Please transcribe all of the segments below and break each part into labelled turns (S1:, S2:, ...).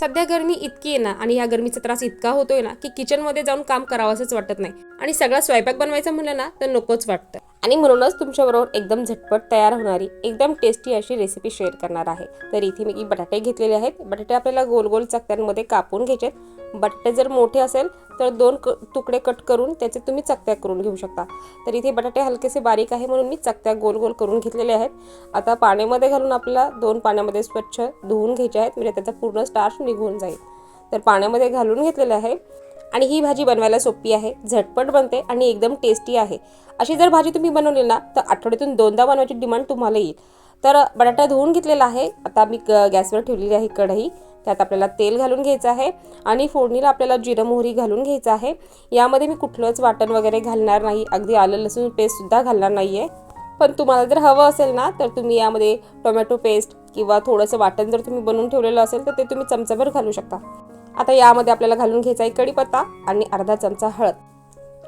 S1: सध्या गरमी इतकी आहे ना आणि या गरमीचा त्रास इतका होतोय ना की किचनमध्ये जाऊन काम करावंसंच वाटत नाही. आणि सगळा स्वयंपाक बनवायचा म्हणलं ना तर नकोच वाटतं. आणि म्हणूनच तुमच्याबरोबर एकदम झटपट तयार होणारी एकदम टेस्टी अशी रेसिपी शेअर करणार आहे. तर इथे मी बटाटे घेतलेले आहेत. बटाटे आपल्याला गोल गोल चकत्यांमध्ये कापून घ्यायचे आहेत बटाटे जर मोठे असेल तर दोन क तुकडे कट करून त्याचे तुम्ही चकत्या करून घेऊ शकता. तर इथे बटाटे हलकेसे बारीक आहे म्हणून मी चकत्या गोल गोल करून घेतलेले आहेत. आता पाण्यामध्ये घालून आपल्याला दोन पाण्यामध्ये स्वच्छ धुवून घ्यायचे आहेत. म्हणजे त्याचा पूर्ण स्टार्च निघून जाईल. तर पाण्यामध्ये घालून घेतलेले आहे. आणि ही भाजी बनवायला सोपी आहे झटपट बनते आणि एकदम टेस्टी आहे. अशी जर भाजी तुम्ही बनवली ना तर आठवड्यातून दोनदा बनवायची डिमांड तुम्हाला येईल. तर बटाटा धुवून घेतलेला आहे. आता मी ग- गॅसवर ठेवलेली आहे कढई. त्यात आपल्याला तेल घालून घ्यायचं आहे आणि फोडणीला आपल्याला जिरं मोहरी घालून घ्यायचं आहे. यामध्ये मी कुठलंच वाटण वगैरे घालणार नाही. अगदी आलं लसूण पेस्टसुद्धा घालणार नाही आहे पण तुम्हाला जर हवं असेल ना तर तुम्ही यामध्ये टोमॅटो पेस्ट किंवा थोडंसं वाटण जर तुम्ही बनवून ठेवलेलं असेल तर ते तुम्ही चमचाभर घालू शकता. आता यामध्ये आपल्याला घालून घ्यायचा आहे कढीपत्ता आणि अर्धा चमचा हळद.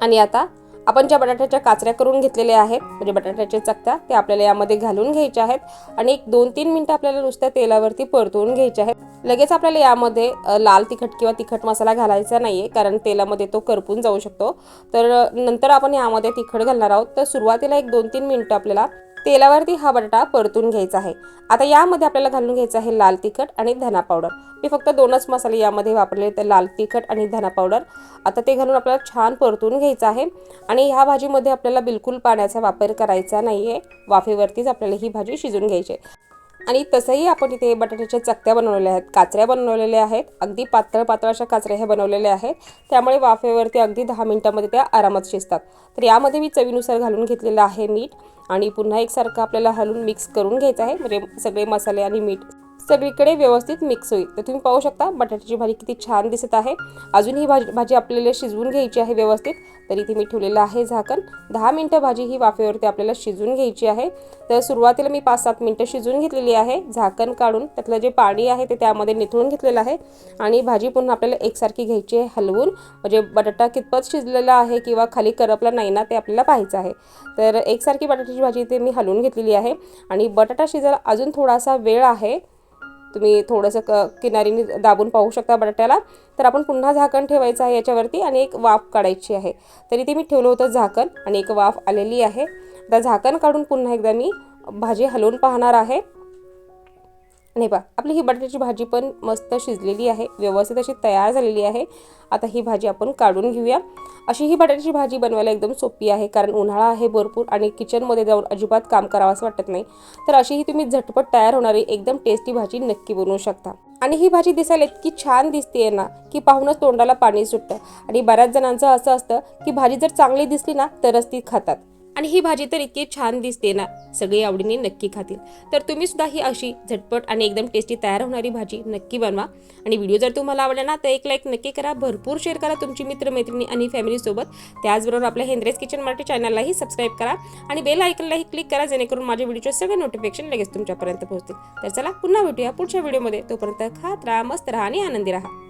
S1: आणि आता आपण ज्या बटाट्याच्या काचऱ्या करून घेतलेल्या आहेत म्हणजे बटाट्याच्या चकत्या ते आपल्याला यामध्ये घालून घ्यायच्या आहेत. आणि एक दोन तीन मिनटं आपल्याला नुसत्या तेलावरती परतवून घ्यायच्या आहेत. लगेच आपल्याला यामध्ये लाल तिखट किंवा तिखट मसाला घालायचा नाही आहे कारण तेलामध्ये तो करपून जाऊ शकतो. तर नंतर आपण यामध्ये तिखट घालणार आहोत. तर सुरुवातीला एक दोन तीन मिनटं आपल्याला तेलावरती हा बटाटा परतून घ्यायचा आहे. आता यामध्ये आपल्याला घालून घ्यायचं आहे लाल तिखट आणि धना पावडर. मी फक्त दोनच मसाले यामध्ये वापरले तर लाल तिखट आणि धना पावडर. आता ते घालून आपल्याला छान परतून घ्यायचं आहे. आणि ह्या भाजीमध्ये आपल्याला बिलकुल पाण्याचा वापर करायचा नाही आहे वाफेवरतीच आपल्याला ही भाजी शिजून घ्यायची आहे. आणि तसंही आपण इथे बटाट्याच्या चकत्या बनवलेल्या आहेत काचऱ्या बनवलेल्या आहेत अगदी पातळ पातळ अशा काचऱ्या ह्या बनवलेल्या आहेत. त्यामुळे वाफेवरती अगदी दहा मिनिटामध्ये त्या आरामात शिजतात. तर यामध्ये मी चवीनुसार घालून घेतलेलं आहे मीठ आणि पुन्हा एकसारखं आपल्याला हलवून मिक्स करून घ्यायचं आहे. म्हणजे सगळे मसाले आणि मीठ सगळीकडे व्यवस्थित मिक्स होईल. तर तुम्ही पाहू शकता बटाट्याची भाजी किती छान दिसत आहे. अजून ही भाजी भाजी आपल्याला शिजवून घ्यायची आहे व्यवस्थित. तर इथे मी ठेवलेलं आहे झाकण. दहा मिनटं भाजी ही वाफेवरती आपल्याला शिजवून घ्यायची आहे. तर सुरुवातीला मी पाच सात मिनटं शिजवून घेतलेली आहे. झाकण काढून त्यातलं जे पाणी आहे ते त्यामध्ये निथळून घेतलेलं आहे. आणि भाजी पुन्हा आपल्याला एकसारखी घ्यायची आहे हलवून. म्हणजे बटाटा कितपत शिजलेला आहे किंवा खाली करपला नाही ना ते आपल्याला पाहायचं आहे. तर एकसारखी बटाट्याची भाजी इथे मी हलवून घेतलेली आहे. आणि बटाटा शिजायला अजून थोडासा वेळ आहे. तुम्ही थोडंसं क किनारीने दाबून पाहू शकता बटाट्याला. तर आपण पुन्हा झाकण ठेवायचं आहे याच्यावरती आणि एक वाफ काढायची आहे. तरी ते मी ठेवलं होतं झाकण आणि एक वाफ आलेली आहे. आता झाकण काढून पुन्हा एकदा मी भाजी हलवून पाहणार आहे. नाही बा आपली ही बटाट्याची भाजी पण मस्त शिजलेली आहे व्यवस्थित अशी तयार झालेली आहे. आता ही भाजी आपण काढून घेऊया. अशी ही बटाट्याची भाजी बनवायला एकदम सोपी आहे कारण उन्हाळा आहे भरपूर आणि किचनमध्ये जाऊन अजिबात काम करावं असं वाटत नाही. तर अशी ही तुम्ही झटपट तयार होणारी एकदम टेस्टी भाजी नक्की बनवू शकता. आणि ही भाजी दिसायला इतकी छान दिसते ना की पाहूनच तोंडाला पाणी सुटतं. आणि बऱ्याच जणांचं असं असतं की भाजी जर चांगली दिसली ना तरच ती खातात. आणि ही भाजी तर इतकी छान दिसते ना सगळी आवडीने नक्की खातील. तर तुम्ही सुद्धा ही अशी झटपट आणि एकदम टेस्टी तयार होणारी भाजी नक्की बनवा. आणि व्हिडिओ जर तुम्हाला आवडला ना तर एक लाईक नक्की करा. भरपूर शेअर करा तुमची मित्रमैत्रिणी आणि फॅमिलीसोबत त्याचबरोबर आपल्या हेंद्रेस किचन मराठी चॅनललाही सबस्क्राईब करा. आणि बेल आयकनलाही क्लिक करा जेणेकरून माझ्या व्हिडिओचे सगळे नोटिफिकेशन लगेच तुमच्यापर्यंत पोहोचतील. तर चला पुन्हा भेटूया पुढच्या व्हिडिओमध्ये तोपर्यंत खात राहा मस्त राहा आणि आनंदी राहा.